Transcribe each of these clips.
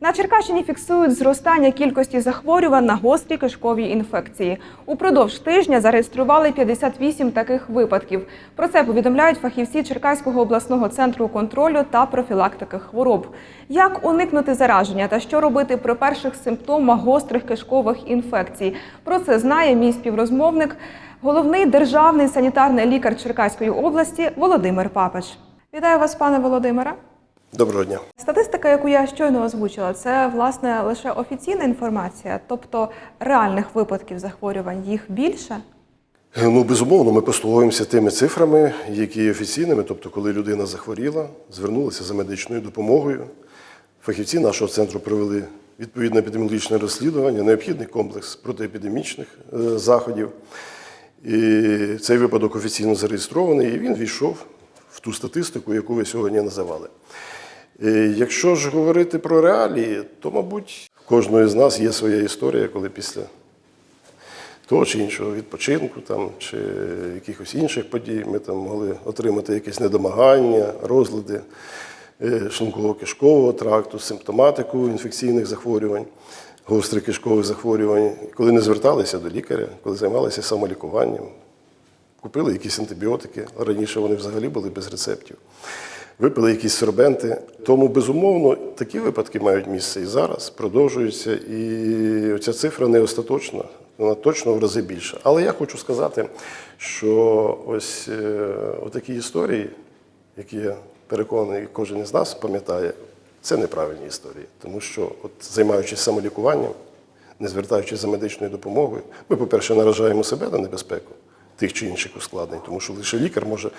На Черкащині фіксують зростання кількості захворювань на гострі кишкові інфекції. Упродовж тижня зареєстрували 58 таких випадків. Про це повідомляють фахівці Черкаського обласного центру контролю та профілактики хвороб. Як уникнути зараження та що робити при перших симптомах гострих кишкових інфекцій? Про це знає мій співрозмовник, головний державний санітарний лікар Черкаської області Володимир Папич. Вітаю вас, пане Володимире. Доброго дня. Статистика, яку я щойно озвучила, це власне лише офіційна інформація, тобто реальних випадків захворювань їх більше. Ну, безумовно, ми послуговуємося тими цифрами, які є офіційними, тобто, коли людина захворіла, звернулася за медичною допомогою. Фахівці нашого центру провели відповідне епідеміологічне розслідування, необхідний комплекс протиепідемічних е, заходів. І цей випадок офіційно зареєстрований, і він війшов в ту статистику, яку ви сьогодні називали. Е, Якщо ж говорити про реалії, то, мабуть, в кожного з нас є своя історія, коли після того чи іншого відпочинку там, чи якихось інших подій ми там могли отримати якесь недомагання, розлади е, шлунково-кишкового тракту, симптоматику інфекційних захворювань, гострих кишкових захворювань, коли не зверталися до лікаря, коли займалися самолікуванням, купили якісь антибіотики, раніше вони взагалі були без рецептів. Випили якісь сорбенти. Тому, безумовно, такі випадки мають місце і зараз, продовжуються. І оця цифра не остаточна, вона точно в рази більша. Але я хочу сказати, що ось е, такі історії, які я переконаний, кожен із нас пам'ятає, це неправильні історії. Тому що, от, займаючись самолікуванням, не звертаючись за медичною допомогою, ми, по-перше, наражаємо себе на небезпеку тих чи інших ускладнень, тому що лише лікар може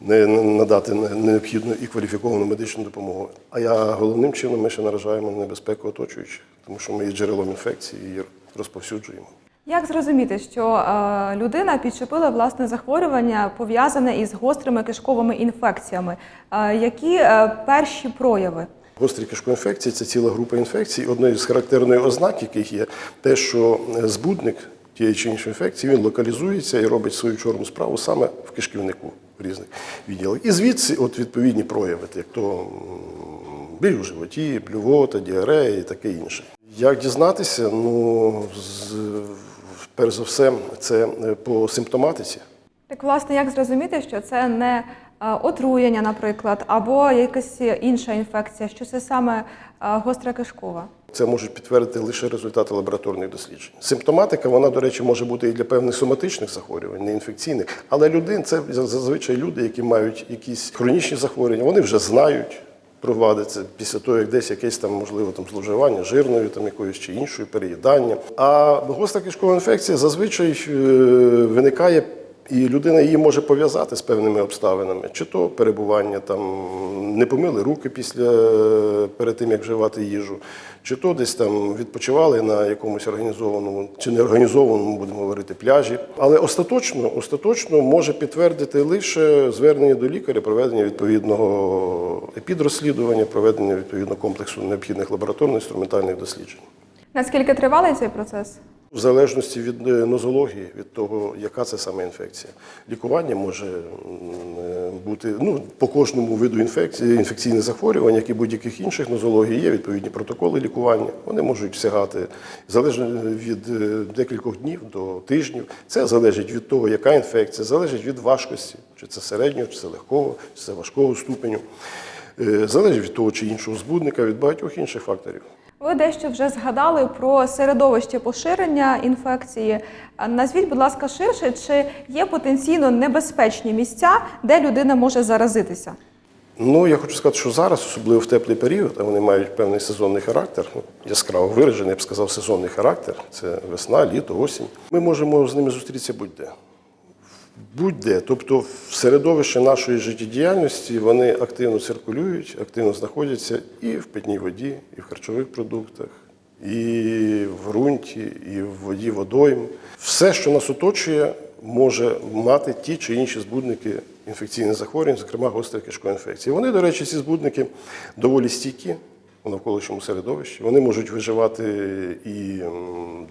надати необхідну і кваліфіковану медичну допомогу. А я головним чином ми ще наражаємо на небезпеку оточуючих, тому що ми є джерелом інфекції і розповсюджуємо. Як зрозуміти, що е, людина підчепила власне захворювання пов'язане із гострими кишковими інфекціями? Е, які е, перші прояви? Гострі кишкоінфекції це ціла група інфекцій. Одною з характерних ознак, яких є те, що збудник тієї чи іншої інфекції він локалізується і робить свою чорну справу саме в кишківнику різних відділах. І звідси от відповідні прояви, як то біль у животі, блювота, діарея і таке інше. Як дізнатися? Ну, з, перш за все, це е, по симптоматиці. Так, власне, як зрозуміти, що це не е, отруєння, наприклад, або якась інша інфекція, що це саме е, гостра кишкова? Це можуть підтвердити лише результати лабораторних досліджень. Симптоматика, вона, до речі, може бути і для певних соматичних захворювань, не інфекційних. Але людин це зазвичай люди, які мають якісь хронічні захворювання, вони вже знають про вади. Це після того, як десь якесь там, можливо, там зловживання жирною, там якоюсь чи іншою переїдання. А гостра кишкова інфекція зазвичай е, виникає. І людина її може пов'язати з певними обставинами, чи то перебування там не помили руки після перед тим, як вживати їжу, чи то десь там відпочивали на якомусь організованому чи неорганізованому, будемо говорити, пляжі. Але остаточно, остаточно може підтвердити лише звернення до лікаря, проведення відповідного епідрозслідування, проведення відповідного комплексу необхідних лабораторно-інструментальних досліджень. Наскільки тривалий цей процес? В залежності від е, нозології, від того, яка це саме інфекція. Лікування може е, бути ну, по кожному виду інфекції, інфекційних захворювань, як і будь-яких інших нозологій, є відповідні протоколи лікування. Вони можуть сягати залежно від е, декількох днів до тижнів. Це залежить від того, яка інфекція, залежить від важкості, чи це середнього, чи це легкого, чи це важкого ступеню. Залежить від того чи іншого збудника, від багатьох інших факторів. Ви дещо вже згадали про середовище поширення інфекції. Назвіть, будь ласка, ширше, чи є потенційно небезпечні місця, де людина може заразитися? Ну, я хочу сказати, що зараз, особливо в теплий період, а вони мають певний сезонний характер, ну, яскраво виражений, я б сказав, сезонний характер. Це весна, літо, осінь. Ми можемо з ними зустрітися будь-де. Будь-де. Тобто в середовищі нашої життєдіяльності вони активно циркулюють, активно знаходяться і в питній воді, і в харчових продуктах, і в ґрунті, і в воді водойм. Все, що нас оточує, може мати ті чи інші збудники інфекційних захворювань, зокрема гострих кишкових інфекцій. Вони, до речі, ці збудники доволі стійкі у навколишньому середовищі. Вони можуть виживати і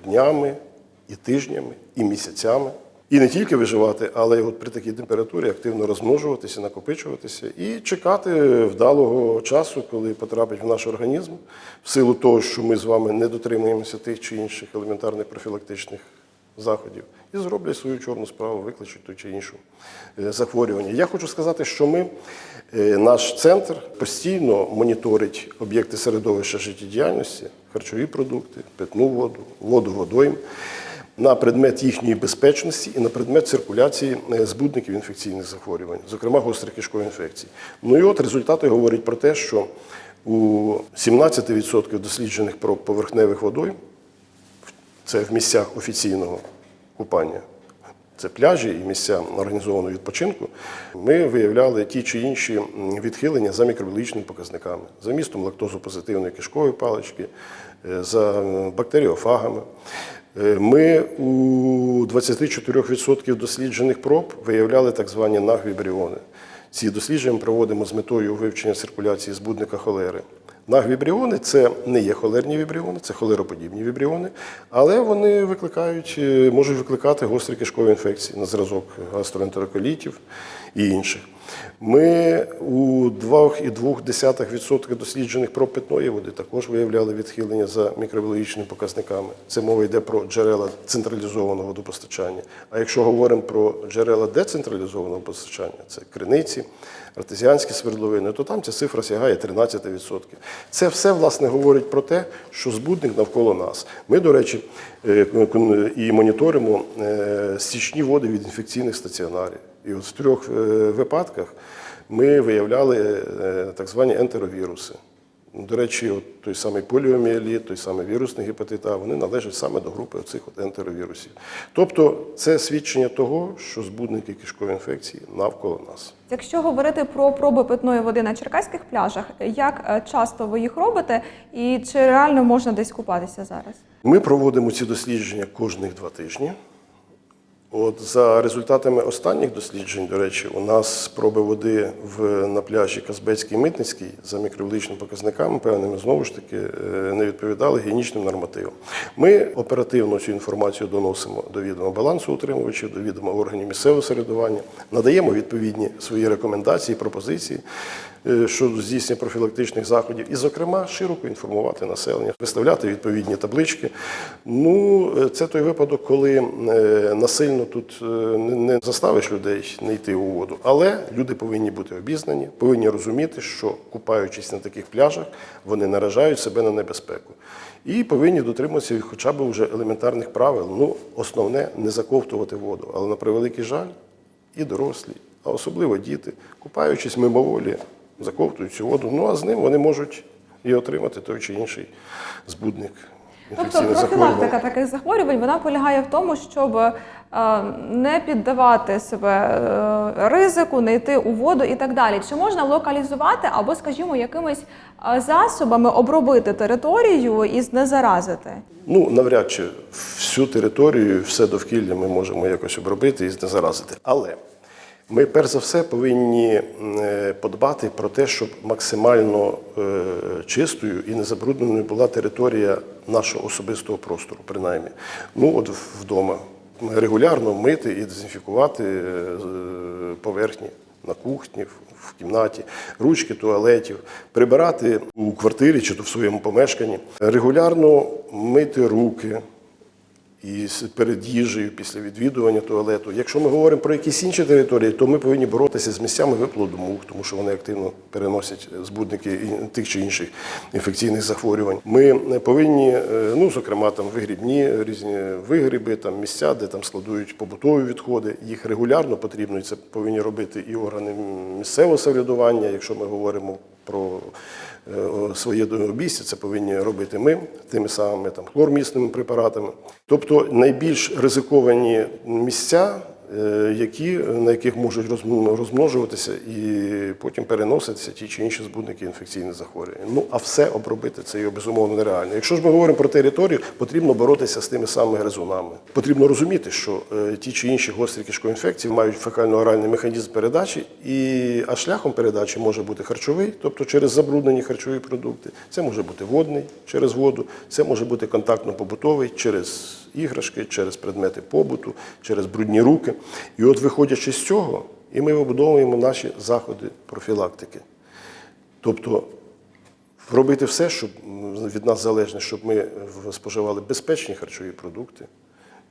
днями, і тижнями, і місяцями. І не тільки виживати, але й от при такій температурі активно розмножуватися, накопичуватися і чекати вдалого часу, коли потрапить в наш організм, в силу того, що ми з вами не дотримуємося тих чи інших елементарних профілактичних заходів, і зроблять свою чорну справу, викличуть ту чи іншу е, захворювання. Я хочу сказати, що ми, е, наш центр постійно моніторить об'єкти середовища життєдіяльності, харчові продукти, питну воду, воду водойм на предмет їхньої безпечності і на предмет циркуляції е, збудників інфекційних захворювань, зокрема гострих кишкових інфекцій. Ну і от результати говорять про те, що у 17% досліджених проб поверхневих водойм це в місцях офіційного купання. Це пляжі і місця організованого відпочинку. Ми виявляли ті чи інші відхилення за мікробіологічними показниками, за містом лактозопозитивної кишкової палички, е, за бактеріофагами. Е, Ми у 24% досліджених проб виявляли так звані нагвібріони. Ці дослідження проводимо з метою вивчення циркуляції збудника холери. Нагвібріони це не є холерні вібріони, це холероподібні вібріони, але вони викликають, е, можуть викликати гострі кишкові інфекції на зразок гастроентероколітів і інших. Ми у 2,2% досліджених проб питної води також виявляли відхилення за мікробіологічними показниками. Це мова йде про джерела централізованого водопостачання. А якщо говоримо про джерела децентралізованого постачання, це криниці, артезіанські свердловини, то там ця цифра сягає 13%. Це все, власне, говорить про те, що збудник навколо нас. Ми, до речі, е, і моніторимо е, стічні води від інфекційних стаціонарів. І от в трьох е, випадках ми виявляли е, так звані ентеровіруси. До речі, от той самий поліоміеліт, той самий вірусний гепатит А, вони належать саме до групи оцих от ентеровірусів. Тобто це свідчення того, що збудники кишкової інфекції навколо нас. Якщо говорити про проби питної води на черкаських пляжах, як е, часто ви їх робите, і чи реально можна десь купатися зараз? Ми проводимо ці дослідження кожних два тижні. От за результатами останніх досліджень, до речі, у нас спроби води в, на пляжі Казбецький Митницький за мікробіологічними показниками, певними знову ж таки, е, не відповідали гігієнічним нормативам. Ми оперативно цю інформацію доносимо до відома балансу утримувачів, до відома органів місцевого середування, надаємо відповідні свої рекомендації, пропозиції щодо здійснення профілактичних заходів, і, зокрема, широко інформувати населення, виставляти відповідні таблички. Ну, е, це той випадок, коли е, насильно тут е, не заставиш людей не йти у воду, але люди повинні бути обізнані, повинні розуміти, що купаючись на таких пляжах, вони наражають себе на небезпеку. І повинні дотримуватися хоча б вже елементарних правил. Ну, основне не заковтувати воду, але на превеликий жаль, і дорослі, а особливо діти, купаючись мимоволі, заковтують цю воду. Ну а з ним вони можуть і отримати той чи інший збудник Тобто профілактика таких захворювань вона полягає в тому, щоб е, не піддавати себе е, ризику, не йти у воду і так далі. Чи можна локалізувати або, скажімо, якимись е, засобами обробити територію і знезаразити? Ну, навряд чи всю територію, все довкілля ми можемо якось обробити і знезаразити. Але ми перш за все повинні е, подбати про те, щоб максимально е, чистою і незабрудненою була територія нашого особистого простору, принаймні. Ну, от вдома. Регулярно мити і дезінфікувати е, поверхні на кухні, в- кімнаті, ручки туалетів, прибирати у квартирі чи то в своєму помешканні, регулярно мити руки і перед їжею після відвідування туалету. Якщо ми говоримо про якісь інші території, то ми повинні боротися з місцями виплоду мух, тому що вони активно переносять збудники тих чи інших інфекційних захворювань. Ми повинні, е, ну зокрема, там вигрібні різні вигріби, там місця, де там складують побутові відходи. Їх регулярно потрібно, і це повинні робити і органи місцевого самоврядування, якщо ми говоримо про е, своє обійстя, це повинні робити ми тими самими там хлормісними препаратами. Тобто найбільш ризиковані місця, які, на яких можуть розм- розмножуватися і потім переноситися ті чи інші збудники інфекційних захворювань. Ну а все обробити це його безумовно нереально. Якщо ж ми говоримо про територію, потрібно боротися з тими самими гризунами. Потрібно розуміти, що е, ті чи інші гострі кишкові інфекції мають фекально-оральний механізм передачі, і а шляхом передачі може бути харчовий, тобто через забруднені харчові продукти. Це може бути водний через воду, це може бути контактно-побутовий через іграшки, через предмети побуту, через брудні руки. І от виходячи з цього, і ми вибудовуємо наші заходи профілактики. Тобто робити все, щоб від нас залежне, щоб ми споживали безпечні харчові продукти.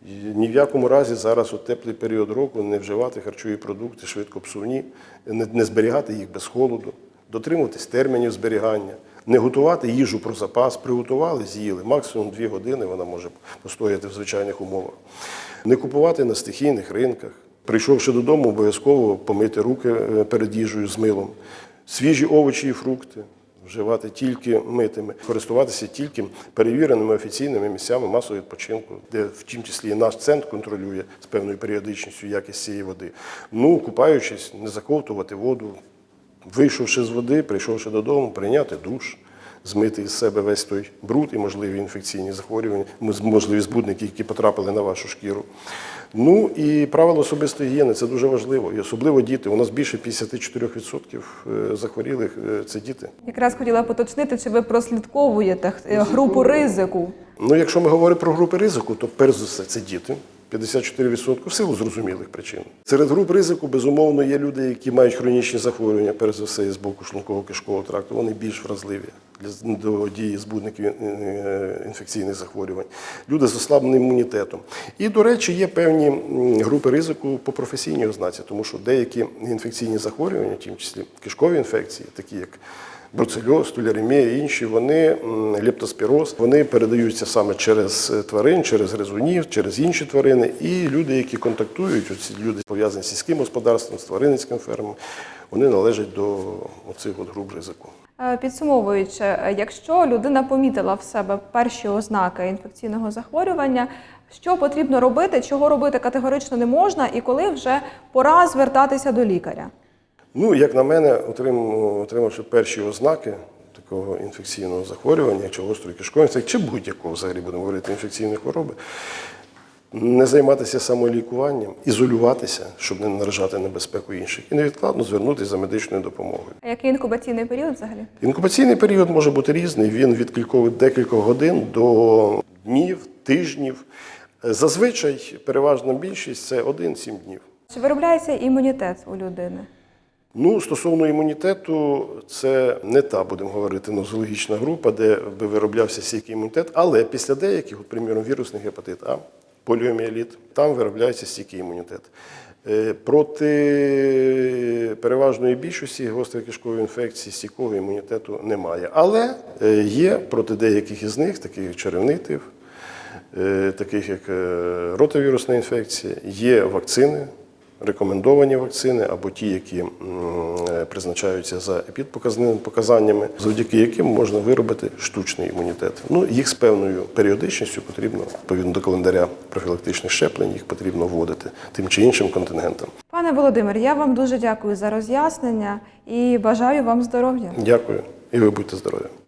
І ні в якому разі зараз у теплий період року не вживати харчові продукти швидкопсувні, не, не зберігати їх без холоду, дотримуватись термінів зберігання, не готувати їжу про запас, приготували, з'їли. Максимум 2 години вона може постояти в звичайних умовах. Не купувати на стихійних ринках. Прийшовши додому, обов'язково помити руки е, перед їжею з милом. Свіжі овочі і фрукти вживати тільки митими, користуватися тільки перевіреними офіційними місцями масового відпочинку, де в тім числі і наш центр контролює з певною періодичністю якість цієї води. Ну, купаючись, не заковтувати воду, вийшовши з води, прийшовши додому, прийняти душ. Змити із себе весь той бруд і можливі інфекційні захворювання, можливі збудники, які потрапили на вашу шкіру. Ну і правила особистої гігієни це дуже важливо. І особливо діти. У нас більше 54% е, захворілих е, це діти. Якраз хотіла поточнити, чи ви прослідковуєте е, групу ризику? Ну, якщо ми говоримо про групи ризику, то перш за все це діти. 54% в силу зрозумілих причин. Серед груп ризику, безумовно, є люди, які мають хронічні захворювання, перш за все, з боку шлунково кишкового тракту. Вони більш вразливі до дії збудників е, інфекційних захворювань. Люди з ослабленим імунітетом. І, до речі, є певні групи ризику по професійній ознаці, тому що деякі інфекційні захворювання, в тім числі кишкові інфекції, такі як Бруцельоз, туляремія інші, вони м, лептоспіроз, вони передаються саме через е, тварин, через гризунів, через інші тварини. І люди, які контактують, оці люди пов'язані з сільським господарством, з тваринницьким фермами, вони належать до оцих от груп ризику. Е, Підсумовуючи, е, якщо людина помітила в себе перші ознаки інфекційного захворювання, що потрібно робити, чого робити категорично не можна, і коли вже пора звертатися до лікаря? Ну, як на мене, отрим- отримавши перші ознаки такого інфекційного захворювання, чи гострої кишкової інфекції, чи будь-якого взагалі будемо говорити інфекційної хвороби, не займатися самолікуванням, ізолюватися, щоб не наражати небезпеку інших, і невідкладно звернутися за медичною допомогою. А який інкубаційний період взагалі? Інкубаційний період може бути різний. Він від кількох декількох годин до днів, тижнів. Зазвичай переважна більшість це 1-7 днів. Чи виробляється імунітет у людини? Ну, стосовно імунітету, це не та, будемо говорити, нозологічна група, де би вироблявся стійкий імунітет, але після деяких, от, приміром, вірусний гепатит А, поліоміеліт, там виробляється стійкий імунітет. Е, Проти переважної більшості гострої кишкової інфекції стійкого імунітету немає. Але е, є проти деяких із них, таких як черевний е, таких як ротовірусна інфекція, є вакцини, рекомендовані вакцини або ті, які е, призначаються за епідпоказними показаннями, завдяки яким можна виробити штучний імунітет. Ну, їх з певною періодичністю потрібно, відповідно до календаря профілактичних щеплень, їх потрібно вводити тим чи іншим контингентам. Пане Володимир, я вам дуже дякую за роз'яснення і бажаю вам здоров'я. Дякую, і ви будьте здорові.